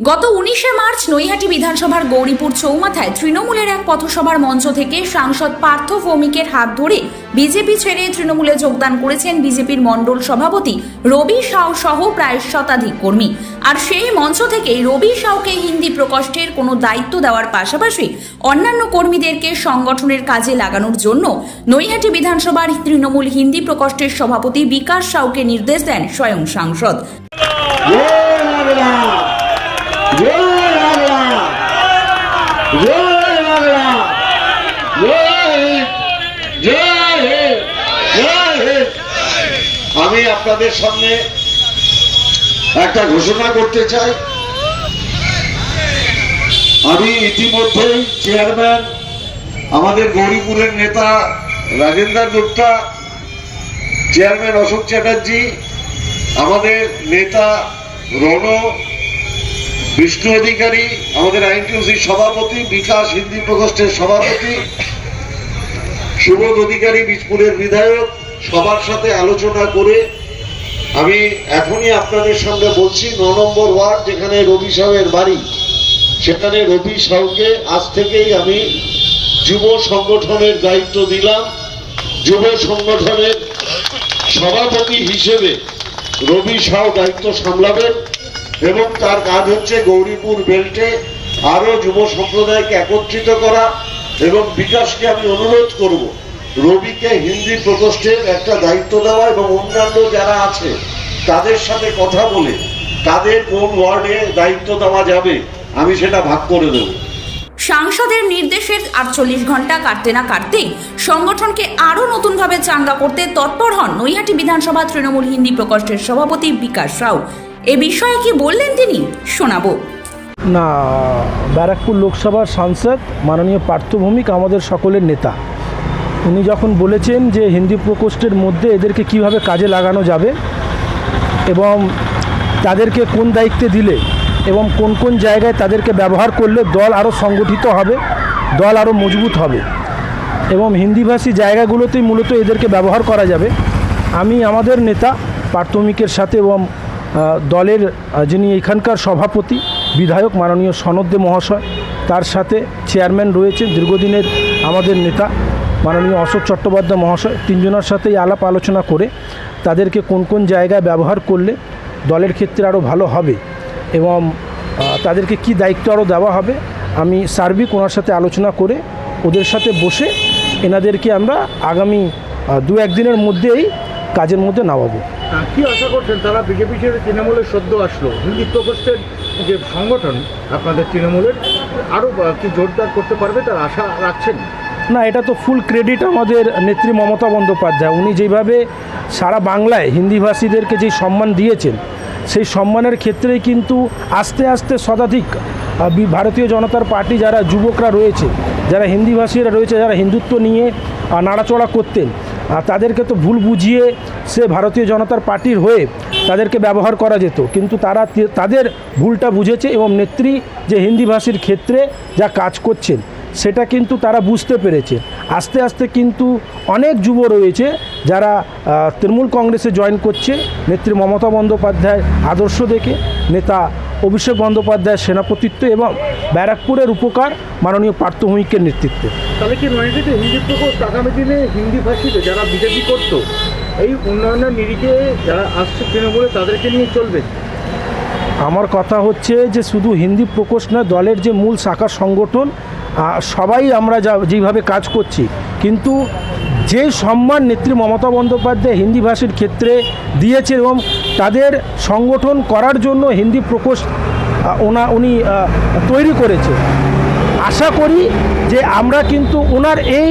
গত উনিশে মার্চ নৈহাটি বিধানসভার গৌরীপুর চৌমাথায় তৃণমূলের এক পথসভার মঞ্চ থেকে সাংসদ পার্থ ভৌমিকের হাত ধরে বিজেপি ছেড়ে তৃণমূলে যোগদান করেছেন বিজেপির মণ্ডল সভাপতি রবি সাউ সহ প্রায় শতাধিক কর্মী। আর সেই মঞ্চ থেকেই রবি সাউকে হিন্দি প্রকোষ্ঠের কোনো দায়িত্ব দেওয়ার পাশাপাশি অন্যান্য কর্মীদেরকে সংগঠনের কাজে লাগানোর জন্য নৈহাটি বিধানসভার তৃণমূল হিন্দি প্রকোষ্ঠের সভাপতি বিকাশ সাউকে নির্দেশ দেন স্বয়ং সাংসদ জয় বাংলা জয় বাংলা আমি আপনাদের সামনে একটা ঘোষণা করতে চাই। আমি ইতিমধ্যেই চেয়ারম্যান আমাদের গৌরীপুরের নেতা রাজেন্দ্র গুপ্তা, চেয়ারম্যান অশোক চ্যাটার্জি, আমাদের নেতা রণ বিষ্ণু অধিকারী, আমাদের আইনটিউসির সভাপতি, বিকাশ হিন্দি প্রকোষ্ঠের সভাপতি, সুবোধ অধিকারী বীজপুরের বিধায়ক, সবার সাথে আলোচনা করে আমি এখনই আপনাদের সঙ্গে বলছি, ন নম্বর ওয়ার্ড যেখানে রবি সাহের বাড়ি, সেখানে রবি সাহুকে আজ থেকেই আমি যুব সংগঠনের দায়িত্ব দিলাম। যুব সংগঠনের সভাপতি হিসেবে রবি সাউ দায়িত্ব সামলাবেন। এবং তার কাজ হচ্ছে গৌরীপুর বেল্টে আরও যুব সম্প্রদায়কে একত্রিত করা এবং বিকাশকে আমি অনুরোধ করব, রবিকে হিন্দি প্রকোষ্ঠের একটা দায়িত্ব দেওয়া এবং অন্যান্য যারা আছে, তাদের সাথে কথা বলে তাদের কোন ওয়ার্ডে দায়িত্ব দেওয়া যাবে, আমি সেটা ভাগ করে দেবো। সাংসদের নির্দেশের আটচল্লিশ ঘণ্টা কাটতে না কাটতেই সংগঠনকে আরও নতুনভাবে চাঙ্গা করতে তৎপর হন নৈহাটি বিধানসভা তৃণমূল হিন্দি প্রকোষ্ঠের সভাপতি বিকাশ রাও। এ বিষয়ে কি বললেন তিনি? শোনাবো। না, ব্যারাকপুর লোকসভার সাংসদ, মাননীয় পার্থভৌমিক আমাদের সকলের নেতা। উনি যখন বলেছেন যে হিন্দি প্রকোষ্ঠের মধ্যে এদেরকে কীভাবে কাজে লাগানো যাবে এবং তাদেরকে কোন দায়িত্বে দিলে এবং কোন কোন জায়গায় তাদেরকে ব্যবহার করলে দল আরও সংগঠিত হবে, দল আরও মজবুত হবে এবং হিন্দিভাষী জায়গাগুলোতেই মূলত এদেরকে ব্যবহার করা যাবে, আমি আমাদের নেতা প্রাথমিকের সাথে এবং দলের যিনি এখানকার সভাপতি, বিধায়ক মাননীয় সনদে মহাশয়, তার সাথে চেয়ারম্যান রয়েছেন দীর্ঘদিনের আমাদের নেতা মাননীয় অশোক চট্টোপাধ্যায় মহাশয়। তিনজনের সাথেই আলাপ আলোচনা করে তাদেরকে কোন কোন জায়গায় ব্যবহার করলে দলের ক্ষেত্রে আরও ভালো হবে এবং তাদেরকে কি দায়িত্ব আরও দেওয়া হবে, আমি সার্বিক ওনার সাথে আলোচনা করে ওদের সাথে বসে এনাদেরকে আমরা আগামী দু একদিনের মধ্যেই কাজের মধ্যে নামাবো। কি আশা করছেন? তারা বিজেপি ছেড়ে তৃণমূলের সদ্য আসলো। হিন্দি প্রকোষ্ঠের যে সংগঠন আপনাদের তৃণমূলের আরও কি জোরদার করতে পারবে তার আশা রাখছেন? না এটা তো ফুল ক্রেডিট আমাদের নেত্রী মমতা বন্দ্যোপাধ্যায়। উনি যেভাবে সারা বাংলায় হিন্দিভাষীদেরকে যে সম্মান দিয়েছেন সেই সম্মানের ক্ষেত্রেই কিন্তু আস্তে আস্তে শতাধিক ভারতীয় জনতার পার্টি যারা যুবকরা রয়েছে যারা হিন্দিভাষীরা রয়েছে যারা হিন্দুত্ব নিয়ে নাড়াচড়া করতেন আর তাদেরকে তো ভুল বুঝিয়ে সে ভারতীয় জনতার পার্টির হয়ে তাদেরকে ব্যবহার করা যেত। কিন্তু তারা তাদের ভুলটা বুঝেছে এবং নেত্রী যে হিন্দিভাষীর ক্ষেত্রে যা কাজ করছেন, সেটা কিন্তু তারা বুঝতে পেরেছে। আস্তে আস্তে কিন্তু অনেক যুব রয়েছে যারা তৃণমূল কংগ্রেসে জয়েন করছে। নেত্রী মমতা বন্দ্যোপাধ্যায়ের আদর্শ দেখে, নেতা অভিষেক বন্দ্যোপাধ্যায়ের সেনাপতিত্ব এবং ব্যারাকপুরের উপকার মাননীয় পার্থভূমিকের নেতৃত্বে। তাহলে কি নয়টিতে হিন্দি প্রকোষ্ঠ আগামী দিনে হিন্দি ভাষীতে যারা বিজেপি করতো এই উন্নয়নের নিরিখে যারা আসছে তৃণমূলে তাদেরকে নিয়ে চলবে? আমার কথা হচ্ছে যে শুধু হিন্দি প্রকোষ্ঠ নয় দলের যে মূল শাখা সংগঠন সবাই আমরা যা যেভাবে কাজ করছি কিন্তু যে সম্মান নেত্রী মমতা বন্দ্যোপাধ্যায় হিন্দি ভাষীর ক্ষেত্রে দিয়েছে এবং তাদের সংগঠন করার জন্য হিন্দি প্রকোষ্ঠ ওনা উনি তৈরি করেছে। আশা করি যে আমরা কিন্তু ওনার এই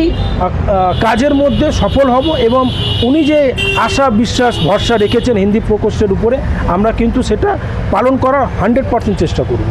কাজের মধ্যে সফল হব এবং উনি যে আশা, বিশ্বাস, ভরসা রেখেছেন হিন্দি প্রকোষ্ঠের উপরে, আমরা কিন্তু সেটা পালন করার হান্ড্রেড পার্সেন্ট চেষ্টা করব।